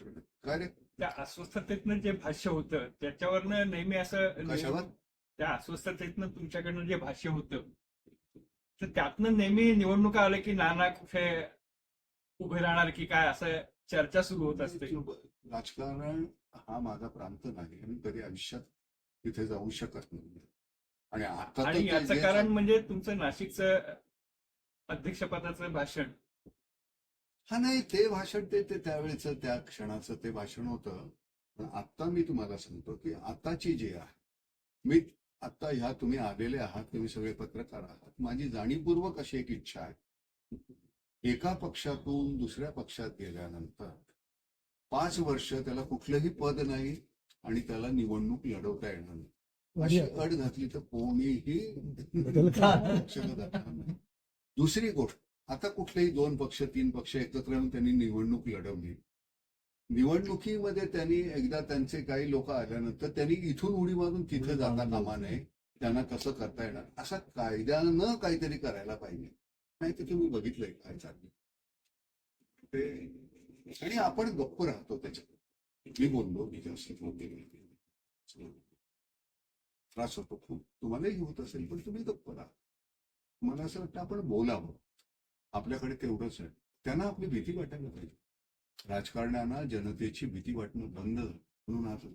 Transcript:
काय रे? त्या अस्वस्थतेतनं जे भाष्य होतं त्याच्यावरनं नेहमी असं कशावर? त्या अस्वस्थतेतनं तुमच्याकडनं जे भाष्य होतं तर त्यातनं नेहमी निवडणुका आल्या की नाना कुठे उभे राहणार की काय असं चर्चा सुरू होत असते. राजकारण हा माझा प्रांत नाही आणि कधी आयुष्यात तिथे जाऊ शकत नाही आणि आता तर आणि ते याचं जे कारण म्हणजे तुमचं नाशिकचं अध्यक्षपदाचं भाषण हा नाही ते भाषण ते त्यावेळेचं त्या क्षणाचं ते भाषण होतं. पण आता मी तुम्हाला सांगतो की आताची जी आहे मी आता ह्या तुम्ही आलेले आहात तुम्ही सगळे पत्रकार आहात. माझी जाणीवपूर्वक अशी एक इच्छा आहे. एका पक्षातून दुसऱ्या पक्षात गेल्यानंतर पाच वर्ष त्याला कुठलंही पद नाही आणि त्याला निवडणूक लढवता येणार नाही. अशी अट घातली तर कोणीही. दुसरी गोष्ट आता कुठलेही दोन पक्ष तीन पक्ष एकत्र येऊन त्यांनी निवडणूक लढवली. निवडणुकीमध्ये त्यांनी एकदा त्यांचे काही लोक आल्यानंतर त्यांनी इथून उडी मारून तिथे जाता कामा नये त्यांना कसं करता येणार? असा कायद्यानं काहीतरी करायला पाहिजे. नाही तर तुम्ही बघितलंय काय चाललं ते आणि आपण गप्प राहतो त्याच्यात. मी बोललो मी जास्त त्रास होतो खूप. तुम्हालाही होत असेल पण तुम्ही गप्प राहा. मला असं वाटतं आपण बोलावं. आपल्याकडे तेवढंच आहे. त्यांना आपली भीती वाटायला पाहिजे. राजकारण्यांना जनतेची भीती वाटणं बंद म्हणून आज